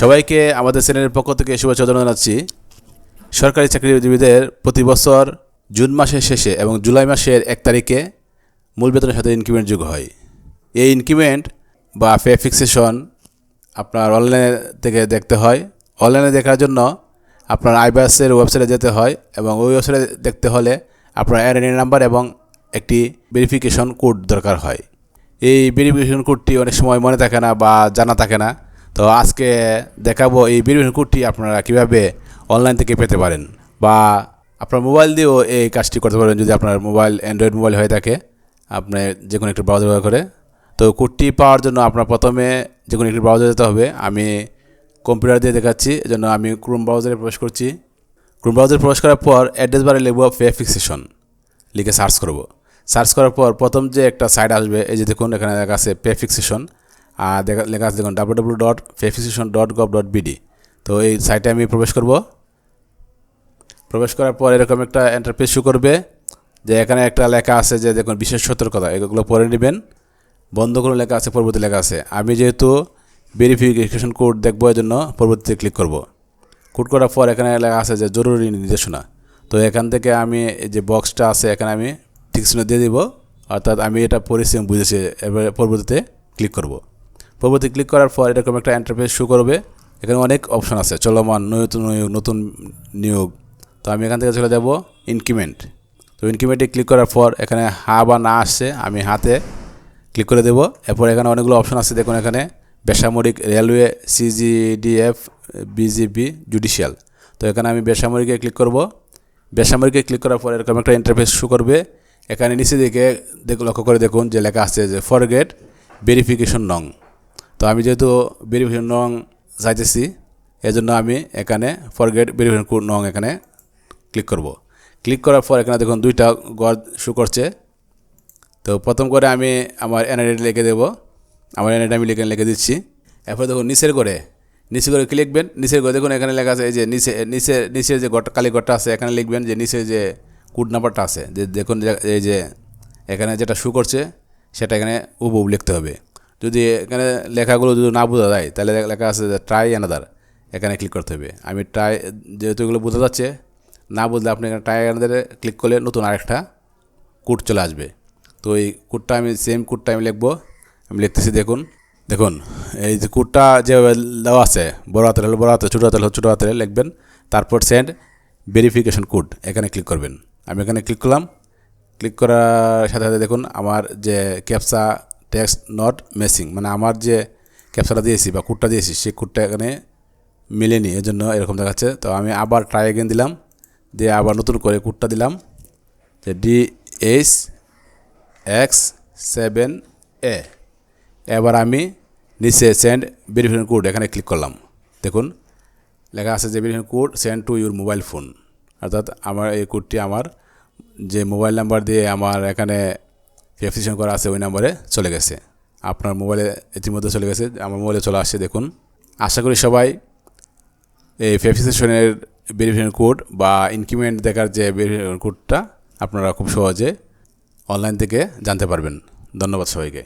সবাইকে আমাদের চ্যানেলের পক্ষ থেকে শুভেচ্ছা জানাচ্ছি। সরকারি চাকরিজীবীদের প্রতি বছর জুন মাসের শেষে এবং জুলাই মাসের এক তারিখে মূল বেতনের সাথে ইনক্রিমেন্ট যোগ হয়। এই ইনক্রিমেন্ট বা পে ফিক্সেশন আপনার অনলাইনে থেকে দেখতে হয়। অনলাইনে দেখার জন্য আপনার আইবাসের ওয়েবসাইটে যেতে হয় এবং ওই ওয়েবসাইটে দেখতে হলে আপনার এনআইডি নাম্বার এবং একটি ভেরিফিকেশন কোড দরকার হয়। এই ভেরিফিকেশন কোডটি অনেক সময় মনে থাকে না বা জানা থাকে না। তো আজকে দেখাবো এই ভেরিফিকেশন কোডটি আপনারা কীভাবে অনলাইন থেকে পেতে পারেন বা আপনার মোবাইল দিয়েও এই কাজটি করতে পারেন যদি আপনার মোবাইল অ্যান্ড্রয়েড মোবাইল হয়ে থাকে, আপনি যে কোনো একটি ব্রাউজার ব্যবহার করে। তো কোডটি পাওয়ার জন্য আপনার প্রথমে যে কোনো একটি ব্রাউজার যেতে হবে। আমি কম্পিউটার দিয়ে দেখাচ্ছি, এজন্য আমি ক্রোম ব্রাউজারে প্রবেশ করছি। ক্রোম ব্রাউজারে প্রবেশ করার পর অ্যাড্রেস বারে লিখব পে ফিক্সেশন লিখে সার্চ করব। সার্চ করার পর প্রথম যে একটা সাইট আসবে, এই যে দেখুন এখানে লেখা আছে পে ফিক্সেশন আর দেখা, লেখা আছে দেখুন W W dot pay fixation dot gov dot BD তো এই সাইটে আমি প্রবেশ করব। প্রবেশ করার পর এরকম একটা এন্টারপ্রেস শু করবে, যে এখানে একটা লেখা আছে যে দেখুন, বিশেষ সতর্কতা, এগুলো পরে নেবেন। বন্ধ করে লেখা আছে, পরবর্তী লেখা আছে। আমি যেহেতু ভেরিফিকেশন কোড দেখব এর জন্য পরবর্তীতে ক্লিক করব। কোড করার পর এখানে লেখা আছে যে জরুরি নির্দেশনা। তো এখান থেকে আমি যে বক্সটা আছে, এখানে আমি ঠিক চিহ্ন দিয়ে দিব। অর্থাৎ আমি এটা পরিশ্রম বুঝেছি, এবারে পরবর্তীতে ক্লিক করব। পরবর্তী ক্লিক করার পর এরকম একটা ইন্টারফেস শো করবে। এখানে অনেক অপশন আছে। চলমান নতুন নিয়োগ নতুন নিয়োগ। তো আমি এখান থেকে চলে যাব ইনক্রিমেন্ট তো ইনক্রিমেন্টে ক্লিক করার পর এখানে হা বা না আসছে, আমি হাতে ক্লিক করে দেবো। এরপর এখানে অনেকগুলো অপশন আছে দেখুন এখানে। বেসামরিক রেলওয়ে সিজিডিএফ বিজিবি জুডিশিয়াল তো এখানে আমি বেসামরিকে ক্লিক করব। বেসামরিকে ক্লিক করার পর এরকম একটা ইন্টারফেস শো করবে। এখানে নিচে দিকে লক্ষ্য করে দেখুন যে লেখা আছে যে ফরগেট ভেরিফিকেশন নং। তো আমি যেহেতু ভেরিফিকেশন নং চাইতেছি এজন্য আমি এখানে ফরগেট ভেরিফিকেশন নং এখানে ক্লিক করব। ক্লিক করার পর এখানে দেখুন দুইটা গড় শু করছে। তো প্রথম করে আমি আমার এনআইডি লিখে দেবো। আমার এনআইডি আমি লিখে লিখে দিচ্ছি। এরপর দেখুন নিচের করে নিচে করে কি লিখবেন নিচের করে দেখুন এখানে লেখা আছে এই যে নিচে নিচে, নিচের যে গট কালি গটটা আছে, এখানে লিখবেন যে নিচে যে কোড নাম্বারটা আছে, যে দেখুন এই যে এখানে যেটা শু করছে, সেটা এখানে উবু লিখতে হবে। যদি এখানে লেখাগুলো যদি না বোঝা যায়, তাহলে লেখা আছে যে ট্রাই অ্যানাদার এখানে ক্লিক করতে হবে। আমি ট্রাই যেহেতু এগুলো বোঝা যাচ্ছে, না বুঝলে আপনি এখানে ট্রাই অ্যানাদারে ক্লিক করলে নতুন আরেকটা কোড চলে আসবে। তো এই কোডটা আমি সেম কোডটা আমি লিখব। আমি লিখতেছি, দেখুন দেখুন, এই যে কোডটা যেভাবে দেওয়া আছে, বড় হাতের হলে বড় হাতে ছোটো হাতের হলে ছোটো হাতের লিখবেন। তারপর সেন্ড ভেরিফিকেশন কোড এখানে ক্লিক করবেন। আমি এখানে ক্লিক করলাম। ক্লিক করার সাথে সাথে দেখুন, আমার যে ক্যাপসা টেক্সট নট মেসিং মানে আমার যে ক্যাপসাটা দিয়েছি বা কোডটা দিয়েছি, সেই কোডটা এখানে মিলেনি এর জন্য এরকম দেখাচ্ছে। তো আমি আবার ট্রাই এগেন দিলাম, দিয়ে আবার নতুন করে কোডটা দিলাম। যে D H X seven A এবার আমি নিচে সেন্ড ভেরিফিকেশন কোড এখানে ক্লিক করলাম। দেখুন, লেখা আছে যে verification code send to your mobile phone অর্থাৎ আমার এই কোডটি আমার যে মোবাইল নাম্বার দিয়ে আমার এখানে ভেরিফিকেশন করা আছে ওই নাম্বারে চলে গেছে। আপনার মোবাইলে ইতিমধ্যে চলে গেছে, আমার মোবাইলে চলে আসছে, দেখুন। আশা করি সবাই এই ভেরিফিকেশনের ভেরিফিকেশন কোড বা ইনক্রিমেন্ট দেখার যে ভেরিফিকেশন কোডটা আপনারা খুব সহজে অনলাইন থেকে জানতে পারবেন। ধন্যবাদ সবাইকে।